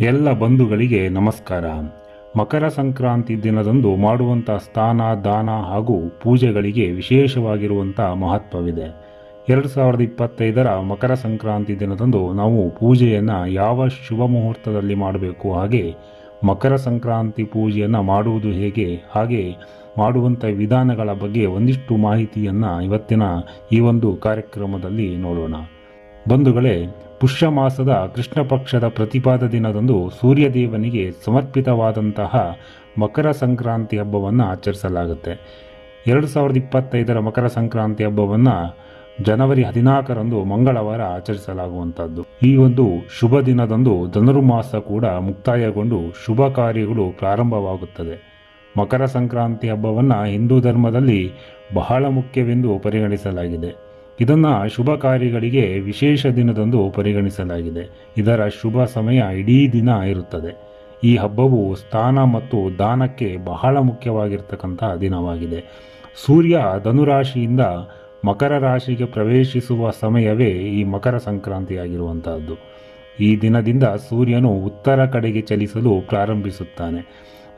ಎಲ್ಲ ಬಂಧುಗಳಿಗೆ ನಮಸ್ಕಾರ. ಮಕರ ಸಂಕ್ರಾಂತಿ ದಿನದಂದು ಮಾಡುವಂಥ ಸ್ನಾನ, ದಾನ ಹಾಗೂ ಪೂಜೆಗಳಿಗೆ ವಿಶೇಷವಾಗಿರುವಂಥ ಮಹತ್ವವಿದೆ. ಎರಡು ಸಾವಿರದ ಇಪ್ಪತ್ತೈದರ ಮಕರ ಸಂಕ್ರಾಂತಿ ದಿನದಂದು ನಾವು ಪೂಜೆಯನ್ನು ಯಾವ ಶುಭ ಮುಹೂರ್ತದಲ್ಲಿ ಮಾಡಬೇಕು, ಹಾಗೆ ಮಕರ ಸಂಕ್ರಾಂತಿ ಪೂಜೆಯನ್ನು ಮಾಡುವುದು ಹೇಗೆ, ಹಾಗೆ ಮಾಡುವಂಥ ವಿಧಾನಗಳ ಬಗ್ಗೆ ಒಂದಿಷ್ಟು ಮಾಹಿತಿಯನ್ನು ಇವತ್ತಿನ ಈ ಒಂದು ಕಾರ್ಯಕ್ರಮದಲ್ಲಿ ನೋಡೋಣ. ಬಂಧುಗಳೇ ಪುಷ್ಯ ಮಾಸದ ಕೃಷ್ಣ ಪಕ್ಷದ ಪ್ರತಿಪಾದ ದಿನದಂದು ಸೂರ್ಯದೇವನಿಗೆ ಸಮರ್ಪಿತವಾದಂತಹ ಮಕರ ಸಂಕ್ರಾಂತಿ ಹಬ್ಬವನ್ನು ಆಚರಿಸಲಾಗುತ್ತೆ. ಎರಡು ಸಾವಿರದ ಇಪ್ಪತ್ತೈದರ ಮಕರ ಸಂಕ್ರಾಂತಿ ಹಬ್ಬವನ್ನು ಜನವರಿ ಹದಿನಾಲ್ಕರಂದು ಮಂಗಳವಾರ ಆಚರಿಸಲಾಗುವಂಥದ್ದು. ಈ ಒಂದು ಶುಭ ದಿನದಂದು ಧನುರ್ಮಾಸ ಕೂಡ ಮುಕ್ತಾಯಗೊಂಡು ಶುಭ ಕಾರ್ಯಗಳು ಪ್ರಾರಂಭವಾಗುತ್ತದೆ. ಮಕರ ಸಂಕ್ರಾಂತಿ ಹಬ್ಬವನ್ನು ಹಿಂದೂ ಧರ್ಮದಲ್ಲಿ ಬಹಳ ಮುಖ್ಯವೆಂದು ಪರಿಗಣಿಸಲಾಗಿದೆ. ಇದನ್ನು ಶುಭ ಕಾರ್ಯಗಳಿಗೆ ವಿಶೇಷ ದಿನದಂದು ಪರಿಗಣಿಸಲಾಗಿದೆ. ಇದರ ಶುಭ ಸಮಯ ಇಡೀ ದಿನ ಇರುತ್ತದೆ. ಈ ಹಬ್ಬವು ಸ್ಥಾನ ಮತ್ತು ದಾನಕ್ಕೆ ಬಹಳ ಮುಖ್ಯವಾಗಿರ್ತಕ್ಕಂಥ ದಿನವಾಗಿದೆ. ಸೂರ್ಯ ಧನುರಾಶಿಯಿಂದ ಮಕರ ರಾಶಿಗೆ ಪ್ರವೇಶಿಸುವ ಸಮಯವೇ ಈ ಮಕರ ಸಂಕ್ರಾಂತಿಯಾಗಿರುವಂತಹದ್ದು ಈ ದಿನದಿಂದ ಸೂರ್ಯನು ಉತ್ತರ ಕಡೆಗೆ ಚಲಿಸಲು ಪ್ರಾರಂಭಿಸುತ್ತಾನೆ.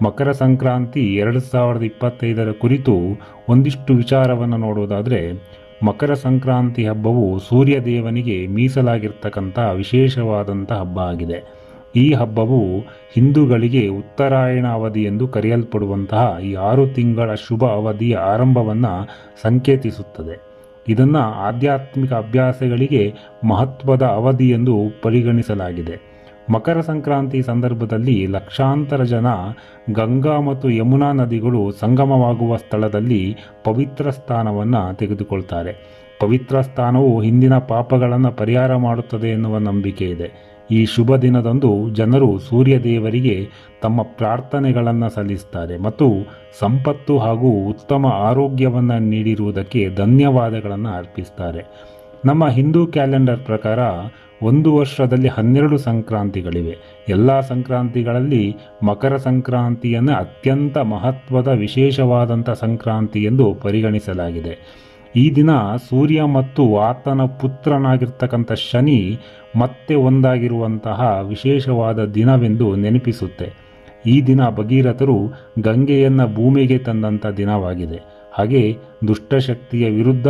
ಮಕರ ಸಂಕ್ರಾಂತಿ ಎರಡು ಸಾವಿರದ ಇಪ್ಪತ್ತೈದರ ಕುರಿತು ಒಂದಿಷ್ಟು ವಿಚಾರವನ್ನು ನೋಡುವುದಾದರೆ ಮಕರ ಸಂಕ್ರಾಂತಿ ಹಬ್ಬವು ಸೂರ್ಯದೇವನಿಗೆ ಮೀಸಲಾಗಿರ್ತಕ್ಕಂಥ ವಿಶೇಷವಾದಂಥ ಹಬ್ಬ ಆಗಿದೆ. ಈ ಹಬ್ಬವು ಹಿಂದೂಗಳಿಗೆ ಉತ್ತರಾಯಣ ಅವಧಿ ಎಂದು ಕರೆಯಲ್ಪಡುವಂತಹ ಈ ಆರು ತಿಂಗಳ ಶುಭ ಅವಧಿಯ ಆರಂಭವನ್ನು ಸಂಕೇತಿಸುತ್ತದೆ. ಇದನ್ನು ಆಧ್ಯಾತ್ಮಿಕ ಅಭ್ಯಾಸಗಳಿಗೆ ಮಹತ್ವದ ಅವಧಿ ಎಂದು ಪರಿಗಣಿಸಲಾಗಿದೆ. ಮಕರ ಸಂಕ್ರಾಂತಿ ಸಂದರ್ಭದಲ್ಲಿ ಲಕ್ಷಾಂತರ ಜನ ಗಂಗಾ ಮತ್ತು ಯಮುನಾ ನದಿಗಳು ಸಂಗಮವಾಗುವ ಸ್ಥಳದಲ್ಲಿ ಪವಿತ್ರ ಸ್ಥಾನವನ್ನು ತೆಗೆದುಕೊಳ್ತಾರೆ. ಪವಿತ್ರ ಸ್ಥಾನವು ಹಿಂದಿನ ಪಾಪಗಳನ್ನು ಪರಿಹಾರ ಮಾಡುತ್ತದೆ ಎನ್ನುವ ನಂಬಿಕೆ ಇದೆ. ಈ ಶುಭ ದಿನದಂದು ಜನರು ಸೂರ್ಯ ದೇವರಿಗೆ ತಮ್ಮ ಪ್ರಾರ್ಥನೆಗಳನ್ನು ಸಲ್ಲಿಸ್ತಾರೆ ಮತ್ತು ಸಂಪತ್ತು ಹಾಗೂ ಉತ್ತಮ ಆರೋಗ್ಯವನ್ನು ನೀಡಿರುವುದಕ್ಕೆ ಧನ್ಯವಾದಗಳನ್ನು ಅರ್ಪಿಸ್ತಾರೆ. ನಮ್ಮ ಹಿಂದೂ ಕ್ಯಾಲೆಂಡರ್ ಪ್ರಕಾರ ಒಂದು ವರ್ಷದಲ್ಲಿ ಹನ್ನೆರಡು ಸಂಕ್ರಾಂತಿಗಳಿವೆ. ಎಲ್ಲ ಸಂಕ್ರಾಂತಿಗಳಲ್ಲಿ ಮಕರ ಸಂಕ್ರಾಂತಿಯನ್ನು ಅತ್ಯಂತ ಮಹತ್ವದ ವಿಶೇಷವಾದಂಥ ಸಂಕ್ರಾಂತಿ ಎಂದು ಪರಿಗಣಿಸಲಾಗಿದೆ. ಈ ದಿನ ಸೂರ್ಯ ಮತ್ತು ಆತನ ಪುತ್ರನಾಗಿರ್ತಕ್ಕಂಥ ಶನಿ ಮತ್ತೆ ಒಂದಾಗಿರುವಂತಹ ವಿಶೇಷವಾದ ದಿನವೆಂದು ನೆನಪಿಸುತ್ತೆ. ಈ ದಿನ ಭಗೀರಥರು ಗಂಗೆಯನ್ನು ಭೂಮಿಗೆ ತಂದಂಥ ದಿನವಾಗಿದೆ. ಹಾಗೆ ದುಷ್ಟಶಕ್ತಿಯ ವಿರುದ್ಧ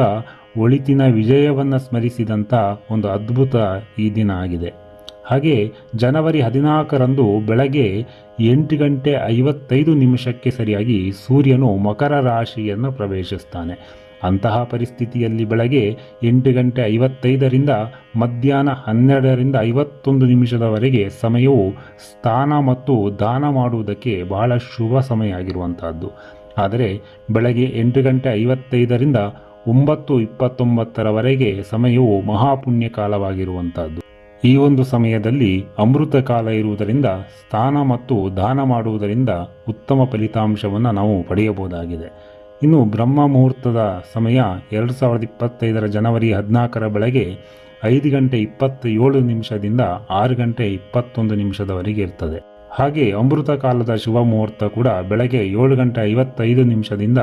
ಒಳಿತಿನ ವಿಜಯವನ್ನು ಸ್ಮರಿಸಿದಂಥ ಒಂದು ಅದ್ಭುತ ಈ ದಿನ ಆಗಿದೆ. ಹಾಗೆ ಜನವರಿ ಹದಿನಾಲ್ಕರಂದು ಬೆಳಗ್ಗೆ ಎಂಟು ಗಂಟೆ ಐವತ್ತೈದು ನಿಮಿಷಕ್ಕೆ ಸರಿಯಾಗಿ ಸೂರ್ಯನು ಮಕರ ರಾಶಿಯನ್ನು ಪ್ರವೇಶಿಸ್ತಾನೆ. ಅಂತಹ ಪರಿಸ್ಥಿತಿಯಲ್ಲಿ ಬೆಳಗ್ಗೆ ಎಂಟು ಗಂಟೆ ಐವತ್ತೈದರಿಂದ ಮಧ್ಯಾಹ್ನ ಹನ್ನೆರಡರಿಂದ ಐವತ್ತೊಂದು ನಿಮಿಷದವರೆಗೆ ಸಮಯವು ಸ್ಥಾನ ಮತ್ತು ದಾನ ಮಾಡುವುದಕ್ಕೆ ಬಹಳ ಶುಭ ಸಮಯ ಆಗಿರುವಂತಹದ್ದು. ಆದರೆ ಬೆಳಗ್ಗೆ ಎಂಟು ಗಂಟೆ ಐವತ್ತೈದರಿಂದ ಒಂಬತ್ತು ಇಪ್ಪತ್ತೊಂಬತ್ತರವರೆಗೆ ಸಮಯವು ಮಹಾಪುಣ್ಯ ಕಾಲವಾಗಿರುವಂತಹದ್ದು ಈ ಒಂದು ಸಮಯದಲ್ಲಿ ಅಮೃತ ಕಾಲ ಇರುವುದರಿಂದ ಸ್ಥಾನ ಮತ್ತು ದಾನ ಮಾಡುವುದರಿಂದ ಉತ್ತಮ ಫಲಿತಾಂಶವನ್ನು ನಾವು ಪಡೆಯಬಹುದಾಗಿದೆ. ಇನ್ನು ಬ್ರಹ್ಮ ಮುಹೂರ್ತದ ಸಮಯ ಎರಡು ಸಾವಿರದ ಇಪ್ಪತ್ತೈದರ ಜನವರಿ ಹದಿನಾಲ್ಕರ ಬೆಳಗ್ಗೆ ಐದು ಗಂಟೆ ಇಪ್ಪತ್ತೇಳು ನಿಮಿಷದಿಂದ ಆರು ಗಂಟೆ ಇಪ್ಪತ್ತೊಂದು ನಿಮಿಷದವರೆಗೆ ಇರ್ತದೆ. ಹಾಗೆ ಅಮೃತ ಕಾಲದ ಶುಭ ಮುಹೂರ್ತ ಕೂಡ ಬೆಳಗ್ಗೆ ಏಳು ಗಂಟೆ ಐವತ್ತೈದು ನಿಮಿಷದಿಂದ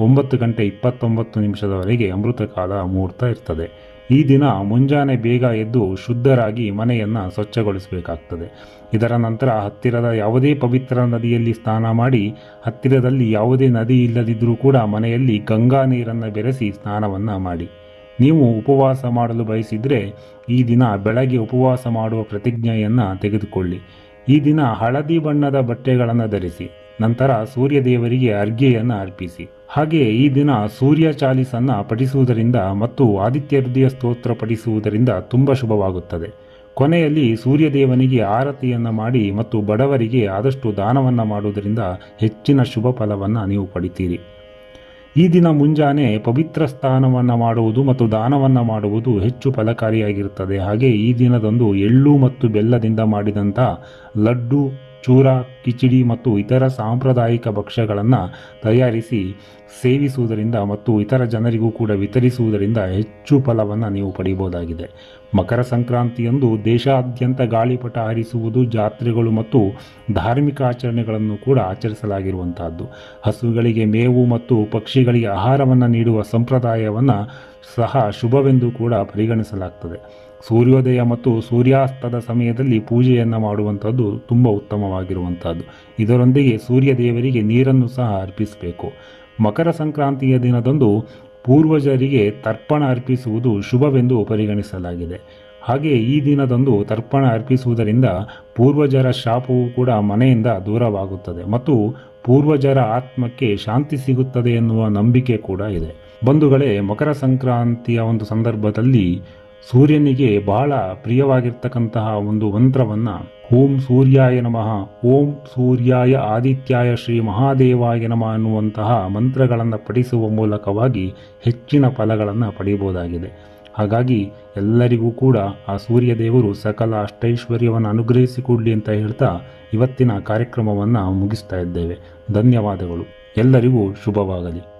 ಒಂಬತ್ತು ಗಂಟೆ ಇಪ್ಪತ್ತೊಂಬತ್ತು ನಿಮಿಷದವರೆಗೆ ಅಮೃತಕಾಲ ಮುಹೂರ್ತ ಇರ್ತದೆ. ಈ ದಿನ ಮುಂಜಾನೆ ಬೇಗ ಎದ್ದು ಶುದ್ಧರಾಗಿ ಮನೆಯನ್ನು ಸ್ವಚ್ಛಗೊಳಿಸಬೇಕಾಗ್ತದೆ. ಇದರ ನಂತರ ಹತ್ತಿರದ ಯಾವುದೇ ಪವಿತ್ರ ನದಿಯಲ್ಲಿ ಸ್ನಾನ ಮಾಡಿ, ಹತ್ತಿರದಲ್ಲಿ ಯಾವುದೇ ನದಿ ಇಲ್ಲದಿದ್ದರೂ ಕೂಡ ಮನೆಯಲ್ಲಿ ಗಂಗಾ ನೀರನ್ನು ಬೆರೆಸಿ ಸ್ನಾನವನ್ನು ಮಾಡಿ. ನೀವು ಉಪವಾಸ ಮಾಡಲು ಬಯಸಿದರೆ ಈ ದಿನ ಬೆಳಗ್ಗೆ ಉಪವಾಸ ಮಾಡುವ ಪ್ರತಿಜ್ಞೆಯನ್ನು ತೆಗೆದುಕೊಳ್ಳಿ. ಈ ದಿನ ಹಳದಿ ಬಣ್ಣದ ಬಟ್ಟೆಗಳನ್ನು ಧರಿಸಿ, ನಂತರ ಸೂರ್ಯದೇವರಿಗೆ ಅರ್ಘ್ಯೆಯನ್ನು ಅರ್ಪಿಸಿ. ಹಾಗೆ ಈ ದಿನ ಸೂರ್ಯ ಚಾಲಿಸನ್ನು ಪಠಿಸುವುದರಿಂದ ಮತ್ತು ಆದಿತ್ಯ ಹೃದಯ ಸ್ತೋತ್ರ ಪಠಿಸುವುದರಿಂದ ತುಂಬ ಶುಭವಾಗುತ್ತದೆ. ಕೊನೆಯಲ್ಲಿ ಸೂರ್ಯದೇವನಿಗೆ ಆರತಿಯನ್ನು ಮಾಡಿ ಮತ್ತು ಬಡವರಿಗೆ ಆದಷ್ಟು ದಾನವನ್ನು ಮಾಡುವುದರಿಂದ ಹೆಚ್ಚಿನ ಶುಭ ಫಲವನ್ನು ನೀವು ಪಡಿತೀರಿ. ಈ ದಿನ ಮುಂಜಾನೆ ಪವಿತ್ರ ಸ್ನಾನವನ್ನು ಮಾಡುವುದು ಮತ್ತು ದಾನವನ್ನು ಮಾಡುವುದು ಹೆಚ್ಚು ಫಲಕಾರಿಯಾಗಿರುತ್ತದೆ. ಹಾಗೆ ಈ ದಿನದಂದು ಎಳ್ಳು ಮತ್ತು ಬೆಲ್ಲದಿಂದ ಮಾಡಿದಂಥ ಲಡ್ಡು ಚೂರ, ಕಿಚಡಿ ಮತ್ತು ಇತರ ಸಾಂಪ್ರದಾಯಿಕ ಭಕ್ಷ್ಯಗಳನ್ನು ತಯಾರಿಸಿ ಸೇವಿಸುವುದರಿಂದ ಮತ್ತು ಇತರ ಜನರಿಗೂ ಕೂಡ ವಿತರಿಸುವುದರಿಂದ ಹೆಚ್ಚು ಫಲವನ್ನು ನೀವು ಪಡೆಯಬಹುದಾಗಿದೆ ಮಕರ ಸಂಕ್ರಾಂತಿಯಂದು ದೇಶಾದ್ಯಂತ ಗಾಳಿಪಟ ಹರಿಸುವುದು ಜಾತ್ರೆಗಳು ಮತ್ತು ಧಾರ್ಮಿಕ ಆಚರಣೆಗಳನ್ನು ಕೂಡ ಆಚರಿಸಲಾಗಿರುವಂತಹದ್ದು ಹಸುಗಳಿಗೆ ಮೇವು ಮತ್ತು ಪಕ್ಷಿಗಳಿಗೆ ಆಹಾರವನ್ನು ನೀಡುವ ಸಂಪ್ರದಾಯವನ್ನು ಸಹ ಶುಭವೆಂದು ಕೂಡ ಪರಿಗಣಿಸಲಾಗ್ತದೆ. ಸೂರ್ಯೋದಯ ಮತ್ತು ಸೂರ್ಯಾಸ್ತದ ಸಮಯದಲ್ಲಿ ಪೂಜೆಯನ್ನು ಮಾಡುವಂಥದ್ದು ತುಂಬ ಉತ್ತಮವಾಗಿರುವಂಥದ್ದು. ಇದರೊಂದಿಗೆ ಸೂರ್ಯ ದೇವರಿಗೆ ನೀರನ್ನು ಸಹ ಅರ್ಪಿಸಬೇಕು. ಮಕರ ಸಂಕ್ರಾಂತಿಯ ದಿನದಂದು ಪೂರ್ವಜರಿಗೆ ತರ್ಪಣ ಅರ್ಪಿಸುವುದು ಶುಭವೆಂದು ಪರಿಗಣಿಸಲಾಗಿದೆ. ಹಾಗೆ ಈ ದಿನದಂದು ತರ್ಪಣ ಅರ್ಪಿಸುವುದರಿಂದ ಪೂರ್ವಜರ ಶಾಪವು ಕೂಡ ಮನೆಯಿಂದ ದೂರವಾಗುತ್ತದೆ ಮತ್ತು ಪೂರ್ವಜರ ಆತ್ಮಕ್ಕೆ ಶಾಂತಿ ಸಿಗುತ್ತದೆ ಎನ್ನುವ ನಂಬಿಕೆ ಕೂಡ ಇದೆ. ಬಂಧುಗಳೇ, ಮಕರ ಸಂಕ್ರಾಂತಿಯ ಒಂದು ಸಂದರ್ಭದಲ್ಲಿ ಸೂರ್ಯನಿಗೆ ಬಹಳ ಪ್ರಿಯವಾಗಿರ್ತಕ್ಕಂತಹ ಒಂದು ಮಂತ್ರವನ್ನು ಓಂ ಸೂರ್ಯಾಯ ನಮಃ, ಓಂ ಸೂರ್ಯಾಯ ಆದಿತ್ಯಾಯ ಶ್ರೀ ಮಹಾದೇವಾಯ ನಮಃ ಅನ್ನುವಂತಹ ಮಂತ್ರಗಳನ್ನು ಪಠಿಸುವ ಮೂಲಕವಾಗಿ ಹೆಚ್ಚಿನ ಫಲಗಳನ್ನು ಪಡೆಯಬಹುದಾಗಿದೆ ಹಾಗಾಗಿ ಎಲ್ಲರಿಗೂ ಕೂಡ ಆ ಸೂರ್ಯ ದೇವರು ಸಕಲ ಅಷ್ಟೈಶ್ವರ್ಯವನ್ನು ಅನುಗ್ರಹಿಸಿಕೊಡ್ಲಿ ಅಂತ ಹೇಳ್ತಾ ಇವತ್ತಿನ ಕಾರ್ಯಕ್ರಮವನ್ನು ಮುಗಿಸ್ತಾ ಇದ್ದೇವೆ. ಧನ್ಯವಾದಗಳು. ಎಲ್ಲರಿಗೂ ಶುಭವಾಗಲಿ.